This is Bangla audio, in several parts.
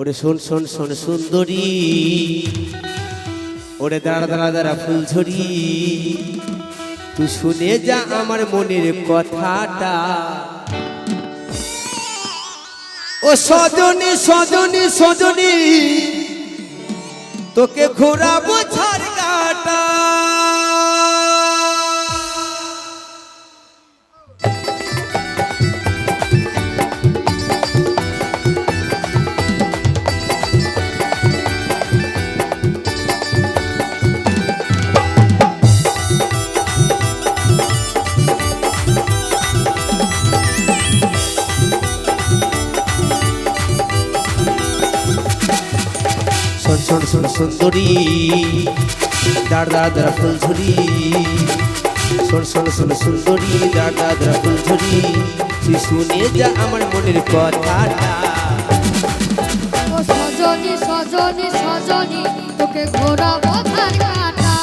ওরে শোন শোন শোন, সুন্দরী। ওরে দাঁড়া দাঁড়া দাঁড়া ফুলঝড়ি তুই শুনে যা আমার মনের কথাটা। ও সজনী সজনী সজনী, তোকে ঘোরাবো ছাড় কাটা। শোন শোন শোন সুন্দরী দাঁড় দাঁড় ফুলঝুরি শোন শোন শোন সুন্দরী দাঁড় দাঁড় ফুলঝুরি তুই শুনে যা আমার মনের কথাটা। সজনী সজনী সজনী তোকে ঘোরা বধার কাটা।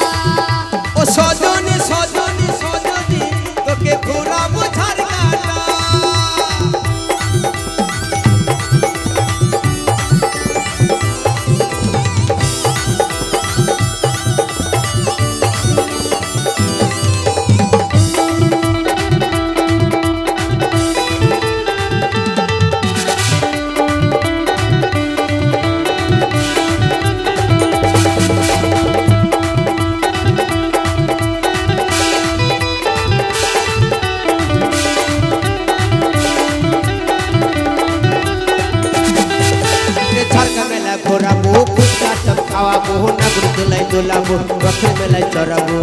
ও সজনী সজনী সজনী তোকে ঘোরাবো ঝাড় কাটা। দোলাবো রথের মেলায় চড়াবো।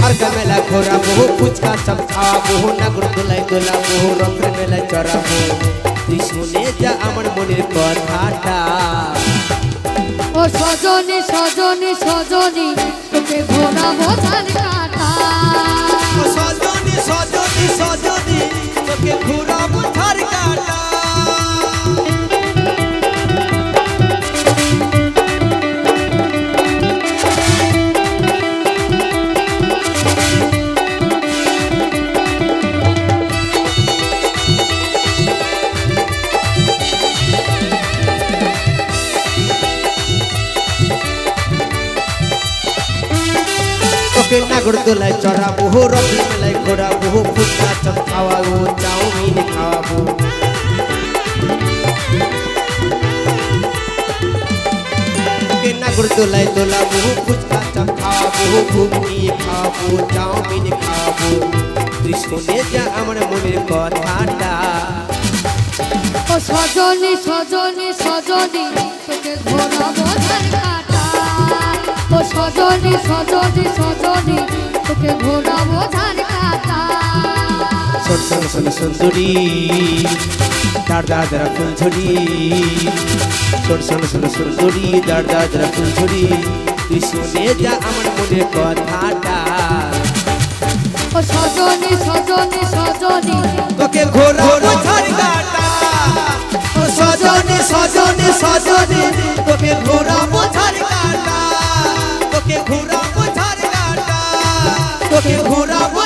ঝাড়কা মেলা ঘোরাবো, ফুচকা, চপ খাওয়াবো, নাগর দোলাই দোলাবো, রথের মেলায় চড়াবো। তুই শুনে যা আমার মনের কথাটা। ও সজনী সজনী সজনী তোকে নাগর দোলায় চড়াবো রথ মেলায় ঘোরাবো ফুচকা, চপ খাওয়াবো, চাউমিন খাওয়াবো। নাগর দোলায় দোলাবো ফুচকা, চপ খাওয়াবো, ঘুগনি খাওয়াবো, চাউমিন খাওয়াবো। তুই শুনে যা আমার মনের কথাটা। ও সজনী সজনী সজনী, তোকে ঘোরা বধার কাটা ও সজনী সজনী সজনী তোকে ঘোরা বধার কাটা শোন শোন শোন সুন্দরী দাঁড় দাঁড় ফুলঝুরি শোন শোন। শোন সুন্দরী দাঁড় দাঁড় ফুলঝুরি তুই শুনে যা আমার মনের কথাটা। ও সজনী সজনী সজনী তোকে ঘোরা ঝাড় কাটা ও সজনী সজনী সজনী তোকে ঘোরা ঘোরাবো।